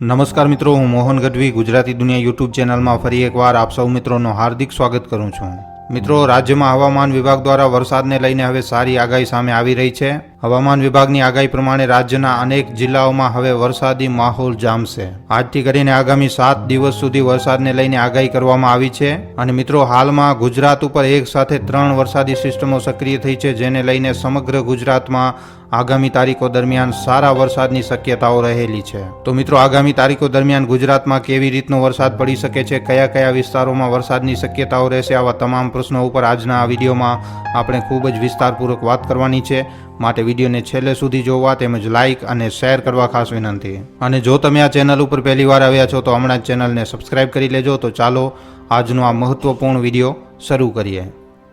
નમસ્કાર મિત્રો, હું મોહન ગઢવી, ગુજરાતી દુનિયા યુટ્યુબ ચેનલમાં ફરી એકવાર આપ સૌ મિત્રોનું હાર્દિક સ્વાગત કરું છું. મિત્રો, રાજ્યમાં હવામાન વિભાગ દ્વારા વરસાદને લઈને હવે સારી આગાહી સામે આવી રહી છે. હવામાન વિભાગની આગાહી પ્રમાણે રાજ્યના અનેક જિલ્લાઓમાં હવે વરસાદી માહોલ જામશે. આજથી કરીને આગામી સાત દિવસ સુધી વરસાદને લઈને આગાહી કરવામાં આવી છે અને મિત્રો, હાલમાં ગુજરાત ઉપર એક સાથે ત્રણ વરસાદી સિસ્ટમો સક્રિય થઈ છે, જેને લઈને સમગ્ર ગુજરાતમાં આગામી તારીખો દરમિયાન સારા વરસાદની શક્યતાઓ રહેલી છે. તો મિત્રો, આગામી તારીખો દરમિયાન ગુજરાતમાં કેવી રીતનો વરસાદ પડી શકે છે, કયા કયા વિસ્તારોમાં વરસાદની શક્યતાઓ રહેશે, આવા તમામ પ્રશ્નો ઉપર આજના આ વિડીયોમાં આપણે ખૂબ જ વિસ્તારપૂર્વક વાત કરવાની છે. માટે વિડીયોને છેલ્લે સુધી જોવા તેમજ લાઇક અને શેર કરવા ખાસ વિનંતી. અને જો તમે આ ચેનલ ઉપર પહેલી વાર આવ્યા છો, તો હમણાં જ ચેનલને સબસ્ક્રાઇબ કરી લેજો. તો ચાલો, આજનો આ મહત્વપૂર્ણ વીડિયો શરૂ કરીએ.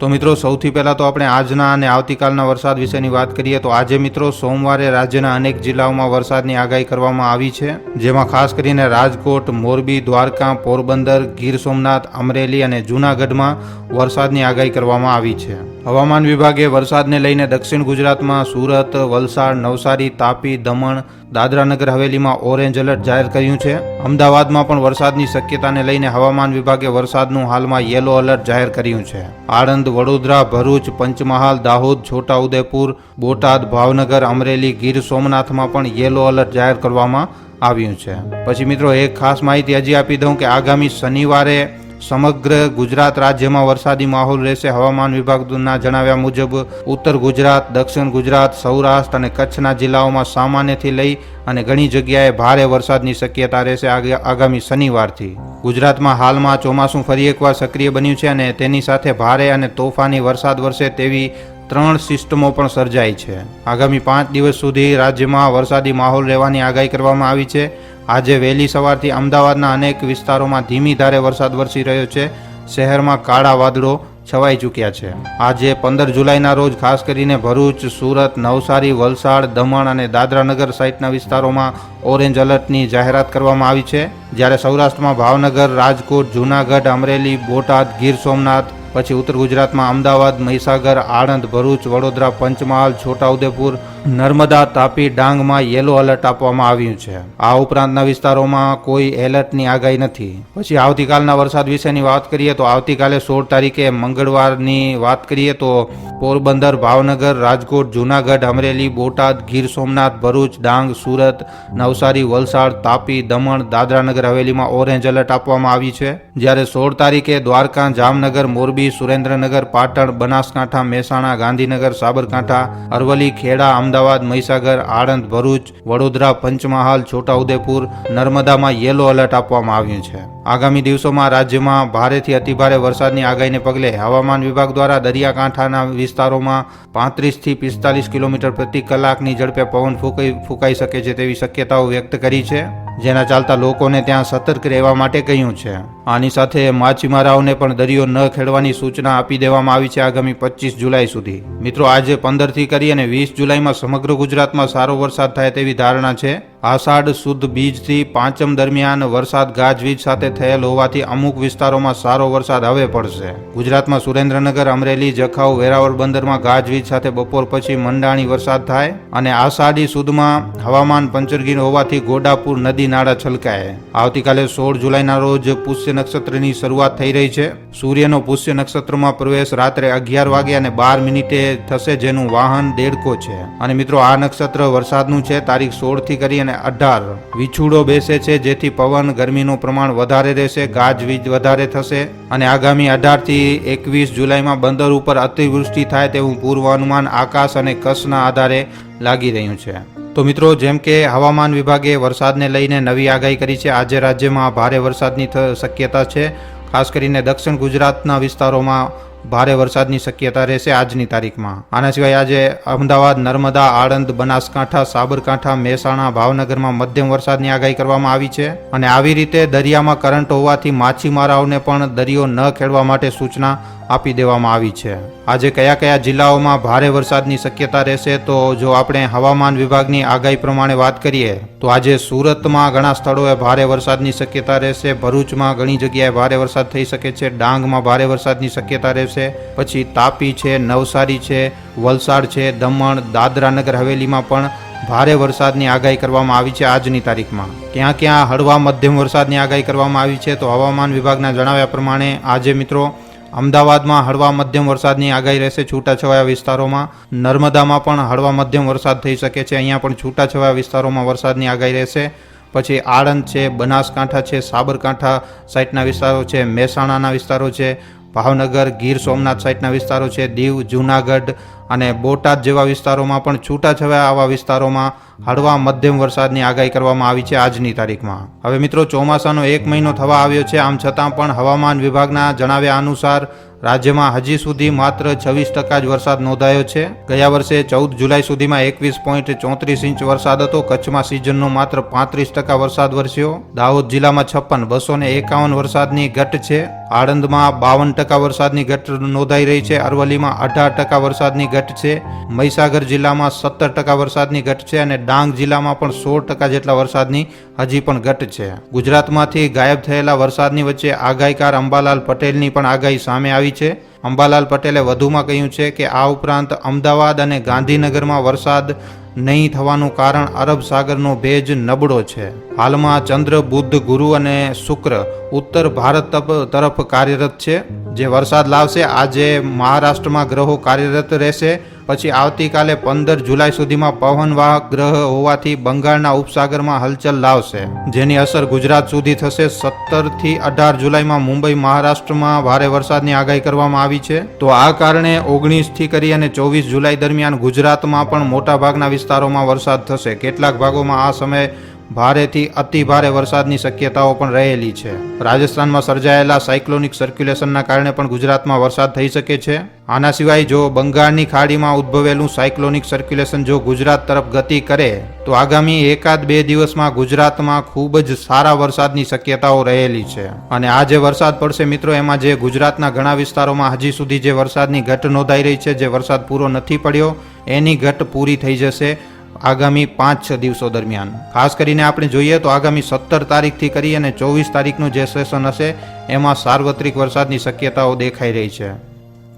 તો મિત્રો, સૌથી પહેલાં તો આપણે આજના અને આવતીકાલના વરસાદ વિશેની વાત કરીએ, તો આજે મિત્રો, સોમવારે રાજ્યના અનેક જિલ્લાઓમાં વરસાદની આગાહી કરવામાં આવી છે. જેમાં ખાસ કરીને રાજકોટ, મોરબી, દ્વારકા, પોરબંદર, ગીર સોમનાથ, અમરેલી અને જૂનાગઢમાં વરસાદની આગાહી કરવામાં આવી છે. હવામાન વિભાગે વરસાદને લઈને દક્ષિણ ગુજરાતમાં સુરત, વલસાડ, નવસારી, તાપી, દમણ, દાદરાનગર, હવેલીમાં ઓરેન્જ એલર્ટ જાહેર કર્યું છે. અમદાવાદમાં પણ વરસાદની શક્યતાને લઈને હવામાન વિભાગે વરસાદનું હાલમાં યેલો એલર્ટ જાહેર કર્યું છે. આણંદ, વડોદરા, ભરૂચ, પંચમહાલ, દાહોદ, છોટાઉદેપુર, બોટાદ, ભાવનગર, અમરેલી, ગીર સોમનાથમાં પણ યેલો એલર્ટ જાહેર કરવામાં આવ્યું છે. પછી મિત્રો, એક ખાસ માહિતી હજી આપી દઉં કે આગામી શનિવારે સમગ્ર ગુજરાત રાજ્યમાં વરસાદી માહોલ રહેશે. હવામાન વિભાગના જણાવ્યા મુજબ, ઉત્તર ગુજરાત, દક્ષિણ ગુજરાત, સૌરાષ્ટ્ર અને કચ્છના જિલ્લાઓમાં સામાન્યથી લઈ અને ઘણી જગ્યાએ ભારે વરસાદની શક્યતા રહેશે આગામી શનિવારથી. ગુજરાતમાં હાલમાં ચોમાસું ફરી એકવાર સક્રિય બન્યું છે અને તેની સાથે ભારે અને તોફાની વરસાદ વરસે તેવી ત્રણ સિસ્ટમો પણ સર્જાઈ છે. આગામી પાંચ દિવસ સુધી રાજ્યમાં વરસાદી માહોલ રહેવાની આગાહી કરવામાં આવી છે. આજે વહેલી સવારથી અમદાવાદના અનેક વિસ્તારોમાં ધીમી ધારે વરસાદ વરસી રહ્યો છે. શહેરમાં કાળા વાદળો છવાઈ ચૂક્યા છે. આજે પંદર જુલાઈના રોજ ખાસ કરીને ભરૂચ, સુરત, નવસારી, વલસાડ, દમણ અને દાદરાનગર સહિતના વિસ્તારોમાં ઓરેન્જ એલર્ટની જાહેરાત કરવામાં આવી છે. જ્યારે સૌરાષ્ટ્રમાં ભાવનગર, રાજકોટ, જૂનાગઢ, અમરેલી, બોટાદ, ગીર સોમનાથ, પછી ઉત્તર ગુજરાતમાં અમદાવાદ, મહીસાગર, આણંદ, ભરૂચ, વડોદરા, પંચમહાલ, છોટાઉદેપુર નર્મદા તાપી ડાંગમાં યેલો એલર્ટ આપવામાં આવ્યું છે. આ ઉપરાંતના વિસ્તારોમાં કોઈ એલર્ટની આગાહી નથી. પછી આવતીકાલના વરસાદ વિશેની વાત કરીએ તો આવતીકાલે સોળ તારીખે મંગળવારની વાત કરીએ તો પોરબંદર, ભાવનગર, રાજકોટ, જૂનાગઢ, અમરેલી, બોટાદ, ગીર સોમનાથ, ભરૂચ, ડાંગ, સુરત, નવસારી, વલસાડ, તાપી, દમણ, દાદરાનગર હવેલીમાં ઓરેન્જ એલર્ટ આપવામાં આવી છે. જ્યારે સોળ તારીખે દ્વારકા, જામનગર, મોરબી, સુરેન્દ્રનગર, પાટણ, બનાસકાંઠા, મહેસાણા, ગાંધીનગર, સાબરકાંઠા અરવલી ખેડા, અમદાવાદ મહીસાગર, આણંદ, ભરૂચ, વડોદરા, પંચમહાલ, છોટાઉદેપુર, નર્મદામાં યેલો એલર્ટ આપવામાં આવ્યું છે. આગામી દિવસોમાં રાજ્યમાં ભારેથી અતિભારે વરસાદની આગાહીને પગલે હવામાન વિભાગ દ્વારા દરિયાકાંઠાના વિસ્તારોમાં પાંત્રીસથી પિસ્તાલીસ કિલોમીટર પ્રતિ કલાકની ઝડપે પવન ફૂંકાઈ ફૂંકાઈ શકે છે તેવી શક્યતાઓ વ્યક્ત કરી છે. જેના ચાલતા લોકોને ત્યાં સતર્ક રહેવા માટે કહ્યું છે. આની સાથે માછીમારાઓને પણ દરિયો ન ખેડવાની સૂચના આપી દેવામાં આવી છે આગામી પચીસ જુલાઈ સુધી. મિત્રો, આજે પંદરથી કરી અને વીસ જુલાઈમાં સમગ્ર ગુજરાતમાં સારો વરસાદ થાય તેવી ધારણા છે. આષાઢ શુદ્ધ બીજથી પાંચમ દરમિયાન વરસાદ ગાજવીજ સાથે થયેલ હોવાથી અમુક વિસ્તારોમાં સારો વરસાદ હવે પડશે. ગુજરાતમાં સુરેન્દ્રનગર, અમરેલી, જખાઉ, વેરાવળ બંદરમાં ગાજવીજ સાથે બપોર પછી મંડાણી વરસાદ થાય અને આષાઢી સુદમાં હવામાન પંચરગીર હોવાથી ગોડાપુર નદી નાળા છલકાય. આવતીકાલે સોળ જુલાઈના રોજ પુષ્ય નક્ષત્રની શરૂઆત થઈ રહી છે. સૂર્યનો પુષ્ય નક્ષત્રમાં પ્રવેશ રાત્રે અગિયાર વાગે અને બાર મિનિટે થશે જેનું વાહન દેડકો છે. અને મિત્રો, આ નક્ષત્ર વરસાદનું છે. તારીખ સોળથી કરી અને અઢાર. વિછુડો બેસે છે, જેથી પવન ગરમીનું પ્રમાણ વધારે રહેશે ગાજવીજ વધારે થશે અને આગામી અઢારથી એકવીસ જુલાઈમાં બંદર ઉપર અતિવૃષ્ટિ થાય તેવું પૂર્વાનુમાન આકાશ અને કચ્છના આધારે લાગી રહ્યું છે. તો મિત્રો, જેમ કે હવામાન વિભાગે વરસાદને લઈને નવી આગાહી કરી છે, આજે રાજ્યમાં ભારે વરસાદની શક્યતા છે. ખાસ કરીને દક્ષિણ ગુજરાતના વિસ્તારોમાં ભારે વરસાદની શક્યતા રહેશે આજની તારીખમાં. આના સિવાય આજે અમદાવાદ, નર્મદા, આણંદ, બનાસકાંઠા, સાબરકાંઠા, મહેસાણા, ભાવનગરમાં મધ્યમ વરસાદની આગાહી કરવામાં આવી છે અને આવી રીતે દરિયામાં કરંટ હોવાથી માછીમારાઓને પણ દરિયો ન ખેડવા માટે સૂચના આપી દેવામાં આવી છે. આજે કયા કયા જિલ્લાઓમાં ભારે વરસાદની શક્યતા રહેશે તો જો આપણે હવામાન વિભાગની આગાહી પ્રમાણે વાત કરીએ, તો આજે સુરતમાં ઘણા સ્થળોએ ભારે વરસાદની શક્યતા રહેશે, ભરૂચમાં ઘણી જગ્યાએ ભારે વરસાદ થઈ શકે છે, ડાંગમાં ભારે વરસાદની શક્યતા રહેશે પછી તાપી છે, નવસારી છે, વલસાડ છે, દમણ દાદરાનગર હવેલીમાં પણ ભારે વરસાદની આગાહી કરવામાં આવી છે આજની તારીખમાં. ક્યાં ક્યાં હળવા મધ્યમ વરસાદની આગાહી કરવામાં આવી છે તો હવામાન વિભાગના જણાવ્યા પ્રમાણે આજે મિત્રો અમદાવાદમાં હળવા મધ્યમ વરસાદની આગાહી રહેશે છૂટાછવાયા વિસ્તારોમાં. નર્મદામાં પણ હળવા મધ્યમ વરસાદ થઈ શકે છે, અહીંયા પણ છૂટાછવાયા વિસ્તારોમાં વરસાદની આગાહી રહેશે. પછી આણંદ છે, બનાસકાંઠા છે, સાબરકાંઠા સાઈડના વિસ્તારો છે, મહેસાણાના વિસ્તારો છે ભાવનગર ગીર સોમનાથ સાઈડના વિસ્તારો છે દીવ જૂનાગઢ અને બોટાદ જેવા વિસ્તારોમાં પણ છૂટાછવાયા આવા વિસ્તારોમાં હળવા મધ્યમ વરસાદની આગાહી કરવામાં આવી છે આજની તારીખમાં. હવે મિત્રો, ચોમાસાનો એક મહિનો થવા આવ્યો છે. આમ છતાં પણ હવામાન વિભાગના જણાવ્યા અનુસાર રાજ્યમાં હજી સુધી માત્ર છવ્વીસ ટકા જ વરસાદ નોંધાયો છે. ગયા વર્ષે ચૌદ જુલાઈ સુધીમાં એકવીસ પોઈન્ટ ચોત્રીસ ઇંચ વરસાદ હતો. કચ્છમાં સિઝનનો માત્ર પાંત્રીસ ટકા વરસાદ વરસ્યો. દાહોદ જિલ્લામાં છપ્પન બસો ને એકાવન વરસાદની ઘટ છે. આણંદમાં બાવન ટકા વરસાદની ઘટ નોંધાઈ રહી છે. અરવલ્લીમાં અઢાર ટકા વરસાદની ઘટ છે. મહીસાગર જિલ્લામાં સત્તર ટકા વરસાદની ઘટ છે અને ડાંગ જિલ્લામાં પણ સોળ ટકા જેટલા વરસાદની હજી પણ ઘટ છે. ગુજરાતમાંથી ગાયબ થયેલા વરસાદની વચ્ચે આગાહીકાર અંબાલાલ પટેલની પણ આગાહી સામે આવી છે. અંબાલાલ પટેલે વધુમાં કહ્યું છે કે આ ઉપરાંત અમદાવાદ અને ગાંધીનગરમાં વરસાદ નહીં થવાનું કારણ અરબ સાગરનો ભેજ નબળો છે. હાલમાં ચંદ્ર બુદ્ધ ગુરુ અને શુક્ર ઉત્તર ભારત તરફ કાર્યરત છે. જે વરસાદ લાવશે, આજે મહારાષ્ટ્રમાં ગ્રહો કાર્યરત રહેશે. પછી આવતીકાલે પંદર જુલાઈ સુધીમાં પવનવાહક ગ્રહ હોવાથી બંગાળના ઉપસાગરમાં હલચલ લાવશે. જેની અસર ગુજરાત સુધી થશે. સત્તરથી અઢાર જુલાઈમાં મુંબઈ, મહારાષ્ટ્રમાં ભારે વરસાદની આગાહી કરવામાં આવી છે. તો આ કારણે ઓગણીસથી કરી અને ચોવીસ જુલાઈ દરમિયાન ગુજરાતમાં પણ મોટાભાગના વિસ્તારોમાં વરસાદ થશે. કેટલાક ભાગોમાં આ સમયે ભારેથી અતિ ભારે વરસાદની શક્યતાઓ પણ રહેલી છે. રાજસ્થાનમાં સર્જાયેલા સાયક્લોનિક સર્ક્યુલેશનના કારણે પણ ગુજરાતમાં વરસાદ થઈ શકે છે. આના સિવાય જો બંગાળની ખાડીમાં ઉદ્ભવેલું સાયક્લોનિક સર્ક્યુલેશન જો ગુજરાત તરફ ગતિ કરે, તો આગામી એકાદ બે દિવસમાં ગુજરાતમાં ખૂબ જ સારા વરસાદની શક્યતાઓ રહેલી છે. અને આ જે વરસાદ પડશે મિત્રો, એમાં જે ગુજરાતના ઘણા વિસ્તારોમાં હજી સુધી જે વરસાદની ઘટ નોંધાઈ રહી છે, જે વરસાદ પૂરો નથી પડ્યો, એની ઘટ પૂરી થઈ જશે. આગામી પાંચ છ દિવસો દરમિયાન. ખાસ કરીને આપણે જોઈએ તો આગામી સત્તર તારીખથી કરી અને ચોવીસ તારીખનું જે સેશન હશે, એમાં સાર્વત્રિક વરસાદની શક્યતાઓ દેખાઈ રહી છે.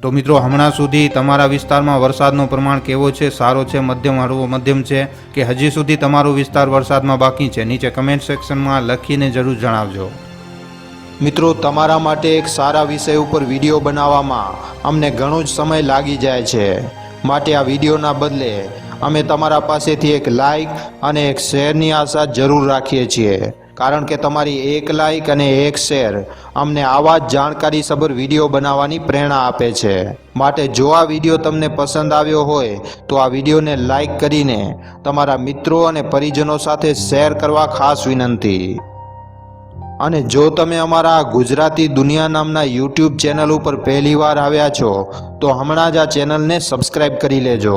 તો મિત્રો, હમણાં સુધી તમારા વિસ્તારમાં વરસાદનું પ્રમાણ કેવો છે? સારો છે, મધ્યમ હળવો, મધ્યમ છે? કે હજી સુધી તમારો વિસ્તાર વરસાદમાં બાકી છે? નીચે કમેન્ટ સેક્શનમાં લખીને જરૂર જણાવજો. મિત્રો, તમારા માટે એક સારા વિષય ઉપર વીડિયો બનાવવામાં અમને ઘણો જ સમય લાગી જાય છે. માટે આ વિડીયોના બદલે અમે તમારા પાસેથી એક લાઈક અને એક શેરની આશા જરૂર રાખીએ છીએ. કારણ કે તમારી એક લાઈક અને એક શેર અમને આવા જ જાણકારીસભર વીડિયો બનાવવાની પ્રેરણા આપે છે. માટે જો આ વીડિયો તમને પસંદ આવ્યો હોય, તો આ વિડીયોને લાઈક કરીને તમારા મિત્રો અને પરિજનો સાથે શેર કરવા ખાસ વિનંતી. અને જો તમે અમારા ગુજરાતી દુનિયા નામના યુટ્યુબ ચેનલ ઉપર પહેલીવાર આવ્યા છો, તો હમણાં જ આ ચેનલને સબસ્ક્રાઇબ કરી લેજો.